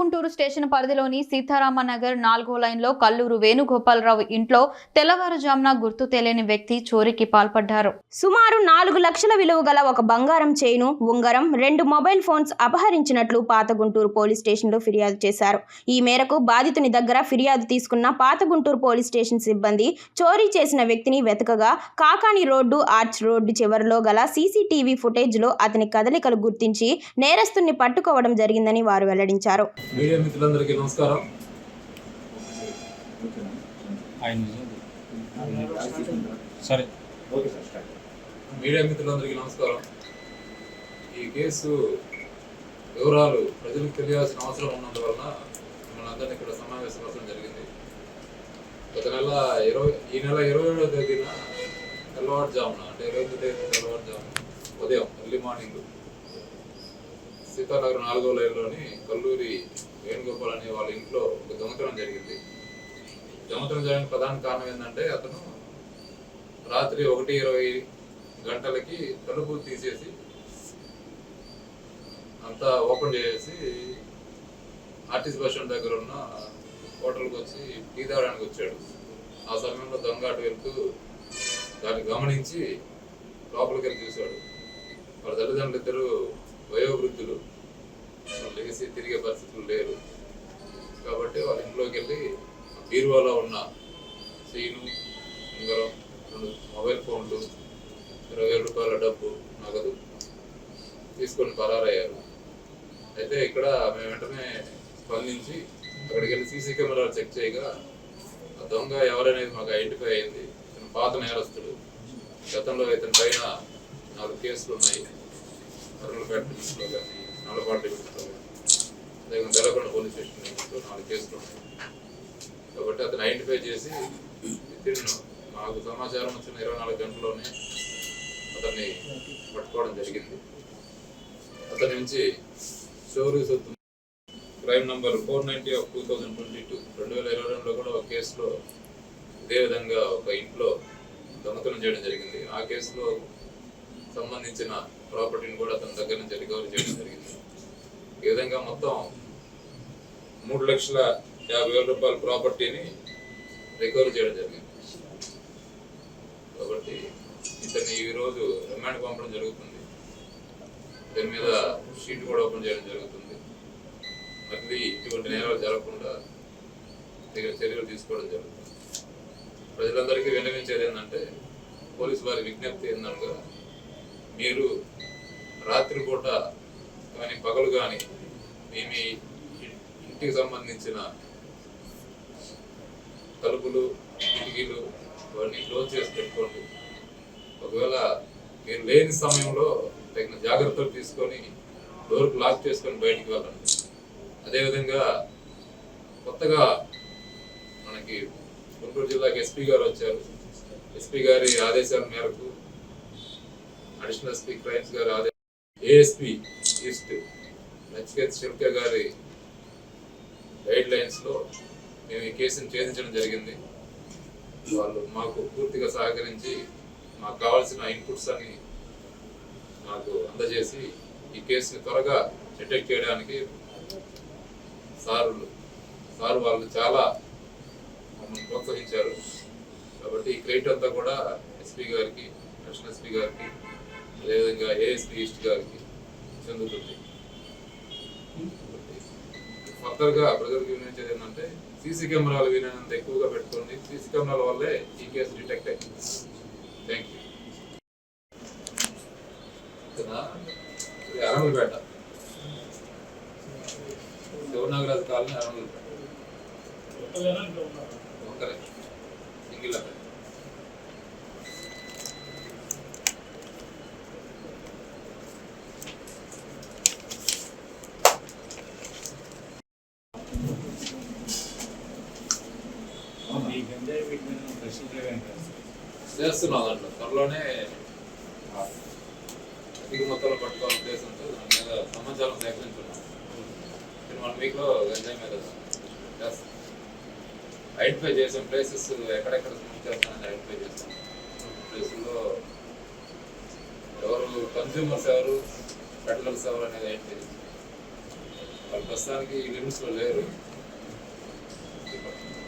Guntur station పరిధిలోని సీతారామ నగర్ నాలుగో లైన్లో కల్లూరు వేణుగోపాలరావు ఇంట్లో తెల్లవారుజామున గుర్తు తెలియని వ్యక్తి చోరీకి పాల్పడ్డారు. సుమారు నాలుగు లక్షల విలువ గల ఒక బంగారం చైను ఉంగరం రెండు మొబైల్ ఫోన్స్ అపహరించినట్లు పాత గుంటూరు పోలీస్ స్టేషన్లో ఫిర్యాదు చేశారు. ఈ మేరకు బాధితుని దగ్గర ఫిర్యాదు తీసుకున్న పాత గుంటూరు పోలీస్ స్టేషన్ సిబ్బంది చోరీ చేసిన వ్యక్తిని వెతకగా కాకాని రోడ్డు ఆర్చ్ రోడ్డు చివరిలో గల సీసీటీవీ ఫుటేజ్లో అతని కదలికలు గుర్తించి నేరస్తుని పట్టుకోవడం జరిగిందని వారు వెల్లడించారు. మీడియా మిత్రులందరికీ నమస్కారం. సరే. మీడియా మిత్రులందరికీ నమస్కారం. ఈ కేసు వివరాలు ప్రజలకు తెలియాల్సిన అవసరం ఉన్నందువలన మిమ్మల్ని అందరినీ ఇక్కడ సమావేశపరచడం జరిగింది. గత నెల ఇరవై ఈ నెల ఇరవై ఏడవ తేదీన తెల్లవారుజామున అంటే ఇరవై ఎనిమిది తేదీ తెల్లవారుజామున ఉదయం ఎర్లీ మార్నింగ్ సీతానగర్ నాలుగో లైన్లోని కల్లూరి వేణుగోపాల్ అనే వాళ్ళ ఇంట్లో ఒక దొంగతనం జరిగింది. దొంగతనం జరిగిన ప్రధాన కారణం ఏంటంటే అతను రాత్రి ఒకటి ఇరవై గంటలకి తలుపు తీసేసి అంతా ఓపెన్ చేసేసి ఆర్టీసీ బస్ స్టాండ్ దగ్గర ఉన్న హోటల్కి వచ్చి టీ తాగడానికి వచ్చాడు. ఆ సమయంలో దొంగ అటు వెళ్తూ దాన్ని గమనించి లోపలికి వెళ్ళి చూశాడు. వాళ్ళ తల్లిదండ్రులు ఇద్దరు వయోవృద్ధులు. లేచి తిరిగే పరిస్థితులు లేరు. కాబట్టి వాళ్ళ ఇంట్లోకి వెళ్ళి బీరువాలో ఉన్న సీను ఉంగరం రెండు మొబైల్ ఫోన్లు ఇరవై వేల రూపాయల డబ్బు నగదు తీసుకొని పరారయ్యారు. అయితే ఇక్కడ మేము వెంటనే స్పందించి అక్కడికి వెళ్ళి సీసీ కెమెరాలు చెక్ చేయగా ఆ దొంగ ఎవరనేది మాకు ఐడెంటిఫై అయింది. ఇతను పాత నేరస్తుడు. గతంలో ఇతని పైన నాలుగు కేసులు ఉన్నాయి అరుణ్ ఫ్యాక్టరీస్లో కానీ నల్లపాటి లిమిట్స్లో అదేవిధంగా పోలీస్ స్టేషన్ నాలుగు కేసులు ఉన్నాయి. కాబట్టి అతను ఐడెంటిఫై చేసి వితిన్ మాకు సమాచారం వచ్చిన ఇరవై నాలుగు గంటల్లోనే అతన్ని పట్టుకోవడం జరిగింది. అతని నుంచి చోరీ సొత్తు crime number four ninety of two thousand twenty two. రెండు వేల ఇరవై రెండులో కూడా ఒక కేసులో ఇదే విధంగా ఒక ఇంట్లో దొంగతనం చేయడం జరిగింది. ఆ కేసులో సంబంధించిన ప్రాపర్టీని కూడా అతని దగ్గర నుంచి రికవరీ చేయడం జరిగింది. ఈ విధంగా మొత్తం మూడు లక్షల యాభై వేల రూపాయల ప్రాపర్టీని రికవరీ చేయడం జరిగింది. కాబట్టి ఇతన్ని ఈ రోజు రిమాండ్ పంపడం జరుగుతుంది. దీని మీద షీట్ కూడా ఓపెన్ చేయడం జరుగుతుంది. మళ్ళీ ఇటువంటి నేరాలు జరగకుండా చర్యలు తీసుకోవడం జరుగుతుంది. ప్రజలందరికీ విన్నవించేది ఏంటంటే పోలీసు వారి విజ్ఞప్తి ఏంటనగా మీరు రాత్రిపూట కానీ పగలు కానీ మీ మీ ఇంటికి సంబంధించిన తలుపులు కిటికీలు ఇవన్నీ క్లోజ్ చేసి పెట్టుకోండి. ఒకవేళ మీరు లేని సమయంలో తగిన జాగ్రత్తలు తీసుకొని డోర్కు లాక్ చేసుకొని బయటికి వెళ్ళండి. అదేవిధంగా కొత్తగా మనకి గుంటూరు జిల్లాకి ఎస్పీ గారు వచ్చారు. ఎస్పీ గారి ఆదేశాల మేరకు అడిషనల్ ఎస్పీ క్రైమ్స్ గారు ఆదే ఏఎస్పీ ఈస్ట్ నచికేత్ శిల్క గారి గైడ్ లైన్స్లో మేము ఈ కేసును ఛేదించడం జరిగింది. వాళ్ళు మాకు పూర్తిగా సహకరించి మాకు కావాల్సిన ఇన్పుట్స్ అని మాకు అందజేసి ఈ కేసుని త్వరగా డిటెక్ట్ చేయడానికి సారులు సార్ వాళ్ళు చాలా మమ్మల్ని ప్రోత్సహించారు. కాబట్టి ఈ క్రెడిట్ అంతా కూడా ఎస్పీ గారికి నేషనల్ ఎస్పీ గారికి అదేవిధంగా ఏఎస్పీ ఈస్ట్ గారికి చెందుతుంది? ఫర్దర్గా ప్రజలకు వినియోగించేది ఏంటంటే సీసీ కెమెరాలు వీలైనంత ఎక్కువగా పెట్టుకోండి. సీసీ కెమెరాల వల్లే ఈ కేసు డిటెక్ట్ అయింది థ్యాంక్ యూ ఇది అరంగులపేట శివనాగరాజు కాలనీ అరంగులపేట ఒక్కరే సింగిల్ అక్కడ ఈ గంజాయి వీటి మీద ప్రశ్నలు ఏంటి చేస్తున్నాం దాంట్లో త్వరలోనే అధిక మొత్తంలో పట్టుకోవాలని ఉద్దేశంతో దాని మీద సమాచారం సేకరించున్నాం నేను వన్ వీక్లో గంజాయి మీద ఐడెంటిఫై చేసాం ప్లేసెస్ ఎక్కడెక్కడ స్మోక్ చేస్తానని ఐడెంటిఫై చేస్తాం ప్లేసుల్లో ఎవరు కన్స్యూమర్స్ ఎవరు పెట్లర్స్ ఎవరు అనేది ఐడెంటిఫై చేస్తాం వాళ్ళు ప్రస్తుతానికి లిమిట్స్లో లేరు.